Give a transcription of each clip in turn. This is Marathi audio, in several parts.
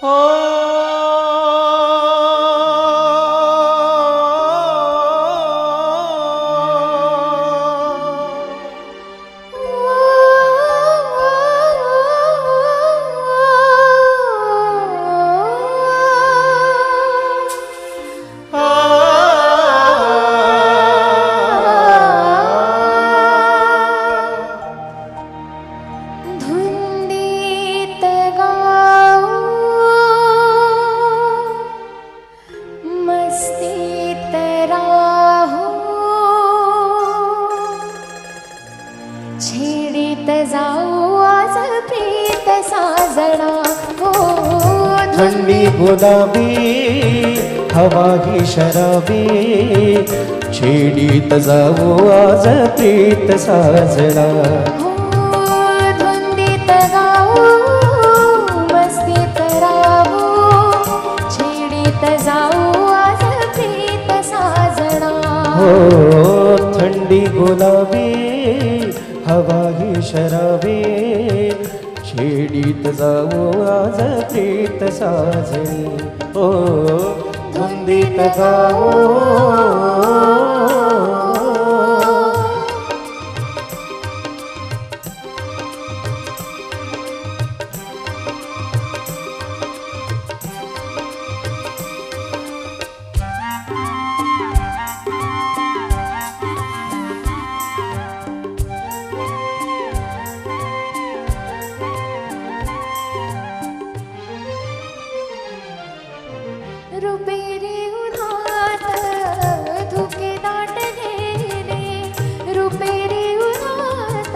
啊 जाऊ आज प्रीत साजणा. हो थंडी गुलाबी हवा ही शराबी छेडीत जाऊ आज प्रीत साजणा. धुंदीत गाऊ मस्तीत राहू. छेडीत जाऊ आज प्रीत साजणा. हो थंडी गुलाबी हवा शराबे. शेडीत जाऊ आज प्रीत साजरी. ओ धुंदीत गावो रुपेरी उन्हात धुके दाट दाटलेले रुपेरी उन्हात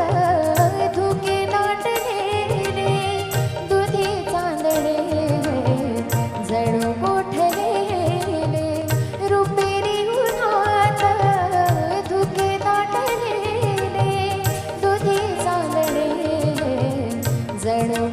धुके दाट दाटलेले दुधी चांदणे जणू गोठलेले रुपेरी उन्हात धुके दाट दाटलेले दुधी चांदणे जणू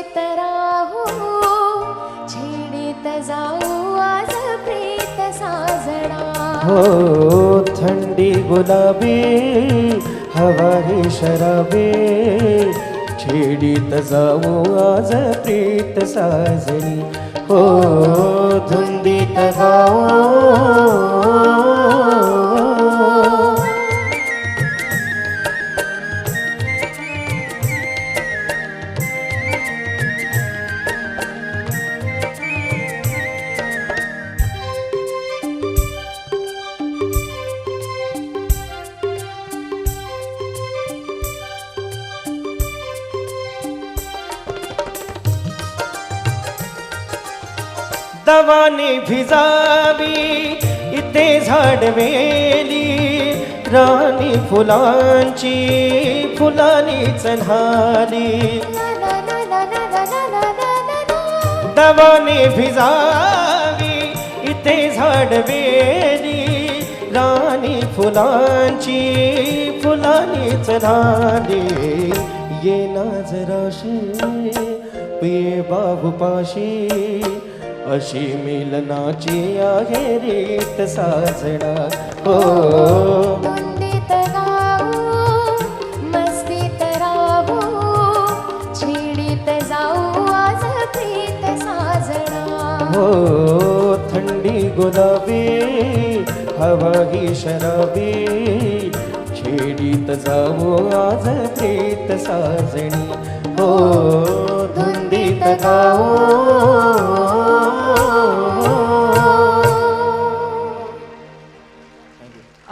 मस्तीत राहू छेडीत जाऊ आज प्रीत साजणा हो थंडी गुलाबी हवा ही शराबी छेडीत जाऊ आज प्रीत साजणी हो धुंदीत जाऊ दवाने भिजावी इथे झाडवेली राणी फुलांची फुलांनी चढाली. दवाने भिजावी इथे झाडवेली राणी फुलांची फुलांनी चढाली. ये ना जराशी पिये बाबू पाशी अशी मिलनाची आहे रीत साजणा हो. हो. थंडी गुलाबी हवा ही शराबी छेडीत जाऊ आज प्रीत साजणी. हो. धुंदीत गाऊ